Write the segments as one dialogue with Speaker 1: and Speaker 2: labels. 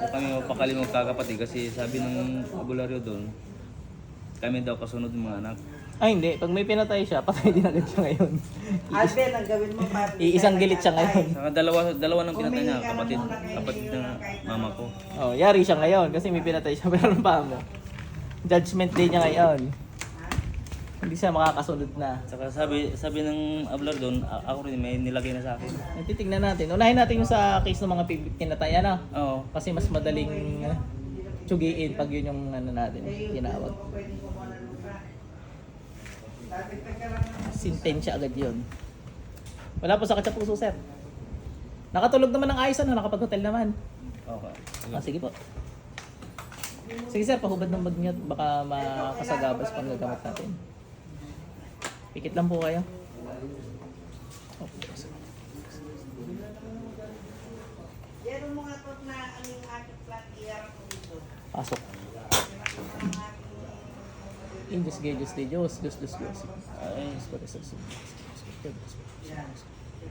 Speaker 1: Kami mapakali magkakapatid kasi sabi ng abularyo doon, kami daw kasunod ng mga anak.
Speaker 2: Ay hindi, pag may pinatay siya, patay din agad siya ngayon.
Speaker 3: Alden, ang gawin mo para
Speaker 2: Iisang gilit siya ngayon.
Speaker 1: Saka dalawa, dalawa ng pinatay niya, kapatid, kapatid ng mama ko.
Speaker 2: Oh, yari siya ngayon kasi may pinatay siya pero ano pa mo? Judgment day niya ngayon. Hindi siya makakasunod na.
Speaker 1: Saka sabi sabi ng abular doon, a- ako rin may nilagay na sa akin.
Speaker 2: Ay, titignan natin. Unahin natin yung sa case ng mga pi- pinatay, ano?
Speaker 1: Oo.
Speaker 2: Kasi mas madaling uh, tsugiin pag yun yung ano natin, tinawag. Sintensya agad yun. Wala po sakit sa puso, sir. Nakatulog naman ng ayos, ano? Nakapag-hotel naman.
Speaker 1: Okay.
Speaker 2: Ah, sige po. Sige sir, pahubad ng bag niyo. at Baka makasagabas pang gagamot natin. Pikit lang po kayo.
Speaker 3: Ang mga tot na aning aking flat ko dito.
Speaker 2: Pasok. In Diyos, gay, Diyos, di Diyos, Diyos, Diyos, Diyos. Ay, Diyos, Diyos, Diyos, Diyos.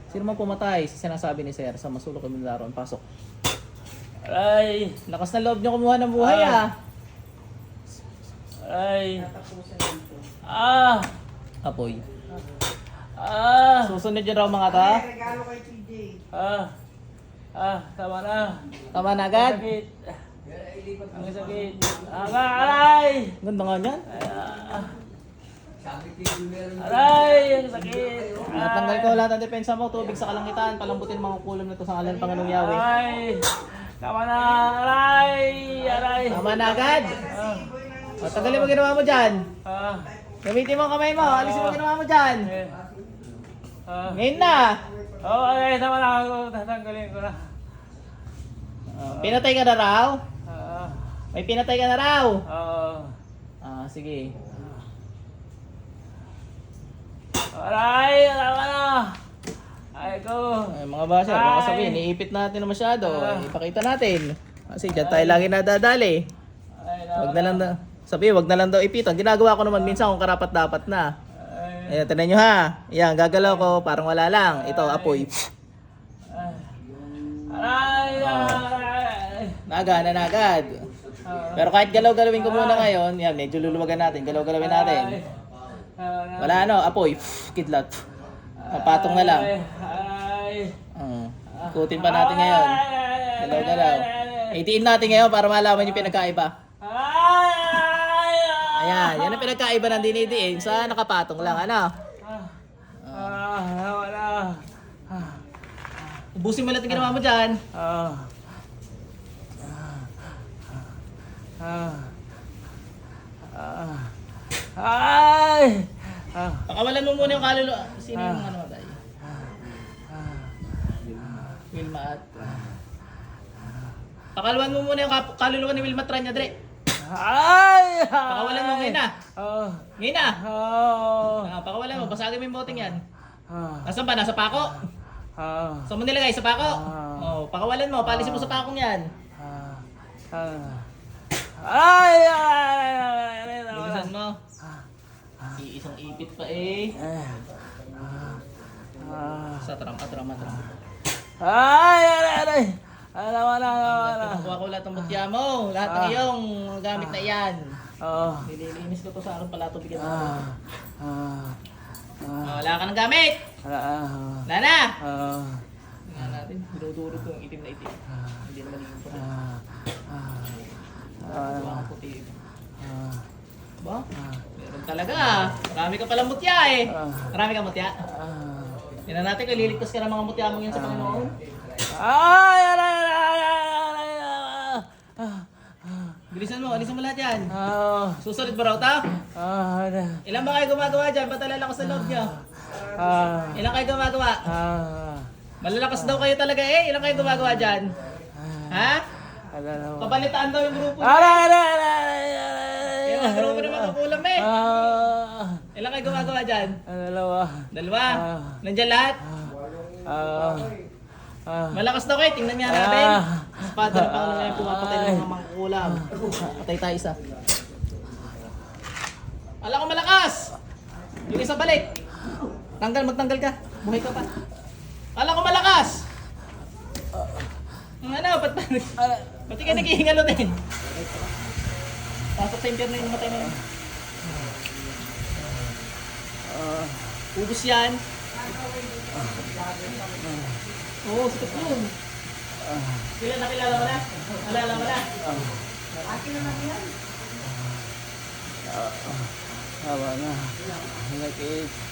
Speaker 2: Sino man pumatay, sinasabi ni Sir, sa masulok kami laron, pasok.
Speaker 1: Aray!
Speaker 2: Lakas na loob niyo kumuha ng buhay ah.
Speaker 1: Aray!
Speaker 3: Tapusin dito.
Speaker 1: Ah!
Speaker 2: Apoy.
Speaker 1: Ah!
Speaker 2: Susunod yun raw mga ta.
Speaker 3: Ay, regalo kay TJ.
Speaker 1: Ah! Ah! Tama na!
Speaker 2: Tama na agad.
Speaker 1: Sakit! Ang sakit! Ang aray!
Speaker 2: Ganda nga niyan.
Speaker 1: Ah. Aray! Ang sakit!
Speaker 2: Natanggal ko lahat ng depensa mo, tubig sa kalangitan, palambutin mga kulom na to sa ngalan ng Panginoong Yahweh.
Speaker 1: Aray! Tama na! Aray! Aray!
Speaker 2: Tama na agad.
Speaker 1: Ah!
Speaker 2: Tagalin mo ginawa mo dyan.
Speaker 1: Ah!
Speaker 2: Gamitin mo ang kamay mo, alisin mo ginawa mo dyan.
Speaker 1: Ah!
Speaker 2: Ngayon na.
Speaker 1: Oh, okay, tama na ako. Tatanggalin ko na.
Speaker 2: Ah, pinatay ka na raw?
Speaker 1: Ah!
Speaker 2: May pinatay ka na raw.
Speaker 1: Oh!
Speaker 2: Ah, sige.
Speaker 1: Aray! Tama na! Ay ko!
Speaker 2: Ay, mga basher, baka
Speaker 1: Ay.
Speaker 2: sabihin, iipit natin na masyado.
Speaker 1: Ah.
Speaker 2: Ay, Ipakita natin. Kasi dyan tayo lagi nadadali.
Speaker 1: Ay,
Speaker 2: Wag na lang daw. Sabi, wag na lang daw ipitan. Ginagawa ko naman minsan kung karapat dapat na.
Speaker 1: Ay!
Speaker 2: Ayan, tinan nyo ha. Ayan, gagalaw ko, parang wala lang. Ito, apoy.
Speaker 1: Aray!
Speaker 2: Naga, na agad.
Speaker 1: Ah.
Speaker 2: Pero kahit galaw-galawin ko muna ngayon, yan, medyo luluwagan natin. Galaw-galawin natin. Wala ano, apoy. Kidlat. Mapatong na lang. Uh, ikutin pa natin ngayon. Galaw-galaw. Itiin natin ngayon para malaman yung pinagkaiba. Ayan, yan ang pinagkaiba ng dinidiin sa nakapatong lang. Ano?
Speaker 1: Ah! Ah! Wala! Ah!
Speaker 2: Ubusin mo lahat yung ginawa mo dyan.
Speaker 1: Ah! Ah! Ah! Ay! Ah!
Speaker 2: Pakawalan mo muna yung kaluluwa. Sino yung ano tayo? Wilma at... Pakawalan mo muna yung kap- kaluluwa ni Wilma Tranya, Dre.
Speaker 1: Ay!
Speaker 2: Pakawalan mo ngayon na.
Speaker 1: Oh!
Speaker 2: Ngayon na.
Speaker 1: Oh!
Speaker 2: Ah, pakawalan mo, basagin mo yung boteng yan.
Speaker 1: Ah!
Speaker 2: Nasaan ba? Nasa pako?
Speaker 1: Ah!
Speaker 2: Saan mo nilagay? Sa pako?
Speaker 1: Ah.
Speaker 2: Oh, pakawalan mo, palisin mo sa pakong yan.
Speaker 1: Ah! Ah! Ay! Ay! Ay! Ay! Ay!
Speaker 2: Bilisan mo. Iisang ipit pa eh.
Speaker 1: Ah!
Speaker 2: Sa trama, trama, trama.
Speaker 1: Ay! Ay! Ay! Na, alam mo na.
Speaker 2: Nakuha ko lahat ng mutya mo. Lahat ng
Speaker 1: Ah.
Speaker 2: iyong gamit na iyan.
Speaker 1: Oh.
Speaker 2: Nililinis ko to sa akin pala ito bigyan mo.
Speaker 1: Ah. Ah. Ah.
Speaker 2: Ah, wala ka ng gamit.
Speaker 1: Wala. Ah.
Speaker 2: Wala na.
Speaker 1: Ah.
Speaker 2: Tingnan natin, dinudurog ko yung itim na itim. Hindi naman yung puti.
Speaker 1: Ah. Ah.
Speaker 2: Wala kang puti.
Speaker 1: Ah.
Speaker 2: Ba? Meron talaga. Marami ka palang mutya eh.
Speaker 1: Ah.
Speaker 2: Marami ka mutya.
Speaker 1: Ah.
Speaker 2: Tingnan natin kung liligtas ka ng mga mutya mo yan sa Panginoon.
Speaker 1: Ay! Ay!
Speaker 2: Bilisan mo, alisan mo lahat yan.
Speaker 1: Ah.
Speaker 2: Susunod ba raw ta?
Speaker 1: Ah.
Speaker 2: Ilan ba kayo gumagawa dyan? Ba't alalakas sa loob niyo?
Speaker 1: Ah.
Speaker 2: Ilan kayo gumagawa?
Speaker 1: Ah.
Speaker 2: Malalakas daw kayo talaga eh. Ilan kayo gumagawa dyan? Ha?
Speaker 1: Alam mo.
Speaker 2: Papalitaan daw yung grupo.
Speaker 1: Aray! Aray! Aray! Aray!
Speaker 2: Kaya mga grupo naman kukulam eh.
Speaker 1: Ah.
Speaker 2: Ilan kayo gumagawa dyan?
Speaker 1: Dalawa.
Speaker 2: Dalawa.
Speaker 1: Ah.
Speaker 2: Nandyan lahat.
Speaker 1: Ah. Ah.
Speaker 2: Malakas daw kayo. Tingnan niya natin.
Speaker 1: Ah.
Speaker 2: Espada ng Panginoon yung pumapatay ng mga mangkukulam. Patay tayo isa. Ala ko malakas! Yung isa balik. Tanggal, magtanggal ka. Buhay ka pa. Ala ko malakas! Ano, ba't ba? Pati ka naghihingalo din. Pasok sa impyerno yung matay na yun. Ubus yan. Oo, sikat yun. Kailan nakilala mo na? Alala mo na?
Speaker 3: Akin naman yan.
Speaker 1: Haba na. Nakit.
Speaker 3: Sikat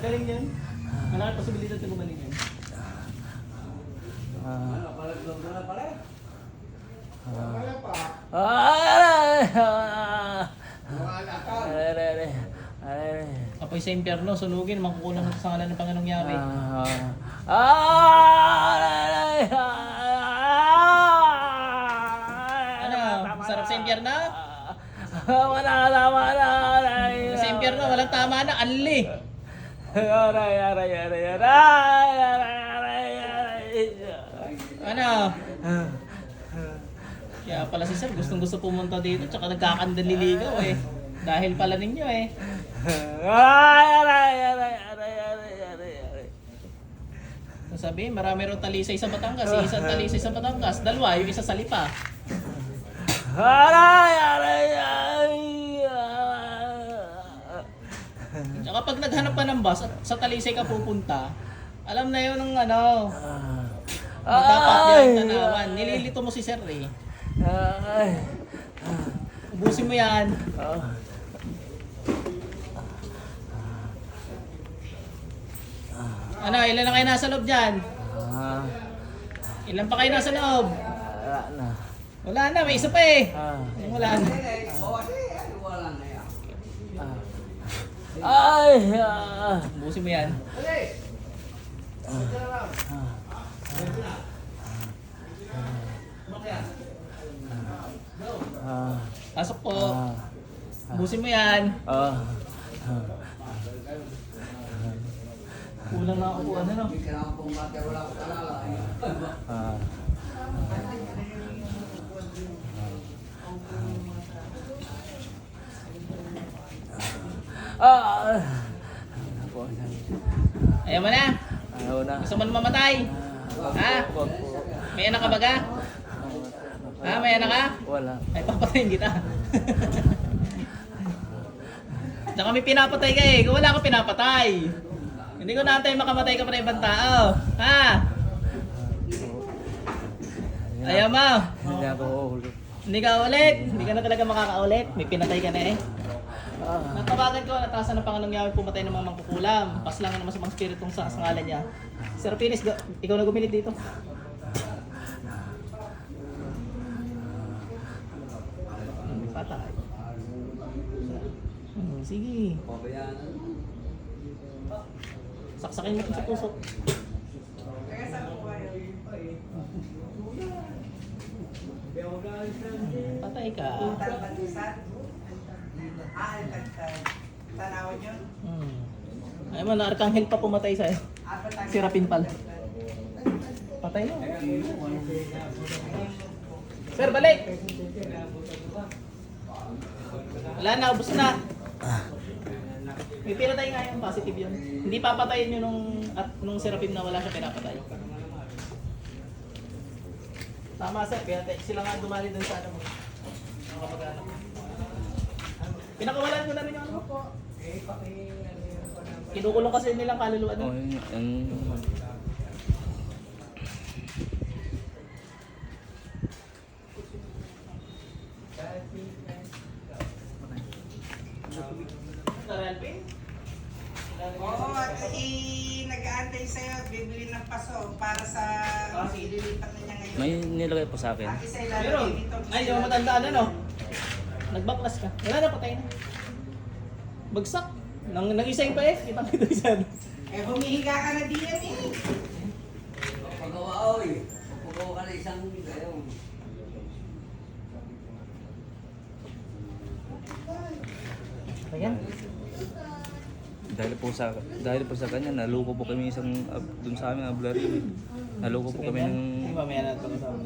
Speaker 2: Gagaling yan. Malaking posibilidad na gumaling yan.
Speaker 1: Aray! Aray! Aray! Aray!
Speaker 2: Apoy sa impyerno, sunugin, makukulang natin sa ngalan ng Panginoong Yahweh.
Speaker 1: Aray!
Speaker 2: Ano? Sarap sa impyerno?
Speaker 1: Wala na, wala na.
Speaker 2: Sa impyerno, walang tama na, anli.
Speaker 1: Aray, aray, aray, aray, aray, aray, aray.
Speaker 2: Ano? Kaya pala si Sir, gustong gusto pumunta dito, tsaka nagkakandaliligaw eh. Dahil pala ninyo eh.
Speaker 1: Aray, aray, aray, aray, aray, aray, aray.
Speaker 2: Sabihin, marami rin talisay sa Batangas. Yung isang talisay sa Batangas, dalawa, yung isa sa Lipa.
Speaker 1: Aray,
Speaker 2: pag naghanap ka ng bus at sa talisay ka pupunta, alam na yun ng ano, dapat yan tanawan. Nililito mo si Sir eh.
Speaker 1: Ay.
Speaker 2: Ubusin mo yan. Ano, ilan na kayo nasa loob dyan?
Speaker 1: Ah,
Speaker 2: Ilan pa kayo nasa loob?
Speaker 1: wala na.
Speaker 2: Wala na, may isa pa eh.
Speaker 1: Ah.
Speaker 2: Yung Wala na.
Speaker 1: Ay, ah.
Speaker 2: Ubusin mo yan. Pasok po. Ubusin mo yan. Kulang na ako po. Ano no?
Speaker 1: Ah. Ah. Ako na.
Speaker 2: Ayaw mo na.
Speaker 1: Ayaw na.
Speaker 2: Gusto mo na mamatay. Ha? May anak ka ba ka? Ha? May anak ka?
Speaker 1: Wala.
Speaker 2: Ay, papatayin kita. Tsaka may pinapatay ka eh. Kung wala ka pinapatay. Hindi ko naantay makamatay ka pa ng ibang tao. Ha? Ayaw mo.
Speaker 1: Hindi ako uulit.
Speaker 2: Hindi ka ulit. Hindi ka na talaga makakaulit. May pinatay ka na eh.
Speaker 1: Ah.
Speaker 2: Natawagan ko, natasan ng Panginoong Yahweh pumatay ng mga mangkukulam. Paslangan naman sa mga spiritong sa, sa ngalan niya. Sir Pinis, ga- ikaw na gumilit dito. Patay. Hmm, sige. Saksakin mo sa puso.
Speaker 3: Kaya saan po kayo?
Speaker 2: Patay ka.
Speaker 3: Ah, ay, tagtag. Tanawan yun?
Speaker 2: Hmm. Ay mo, na Arkanghel pa pumatay sa'yo.
Speaker 3: Ah.
Speaker 2: Si Rapin pala. Patay na. Sir, balik! Wala na, ubos na. May pinatay nga yung positive yun. Hindi papatayin yun nung, at nung Serapim na wala siya pinapatay. Tama sir, kaya sila nga dumali dun sa ano mo. Mga kamag-anak. Pinakawalan ko na rin yung ano po. Kinukulong kasi nilang kaluluwa
Speaker 1: Oh,
Speaker 2: doon.
Speaker 1: yun, yun.
Speaker 3: Oo, at i nag-aantay sa'yo bibili ng paso para sa ililipat na niya ngayon.
Speaker 1: May nilagay po sa akin.
Speaker 3: Ang isa
Speaker 2: Meron.
Speaker 3: ilalagay dito.
Speaker 2: Ay, yung matandaan ano? Nagbaklas ka. Wala na, patay na. Bagsak. Nang, nang isa yung pa eh. Kitang kita isa.
Speaker 3: Eh, humihiga ka na diyan eh.
Speaker 4: Pagawa oy. Pagawa ka na isang gayon.
Speaker 2: Ayan.
Speaker 5: Dahil po sa dahil po sa kanya, naloko po kami isang ab- dun sa amin abulary. Naloko po kami ng
Speaker 2: mamaya na ito kasama.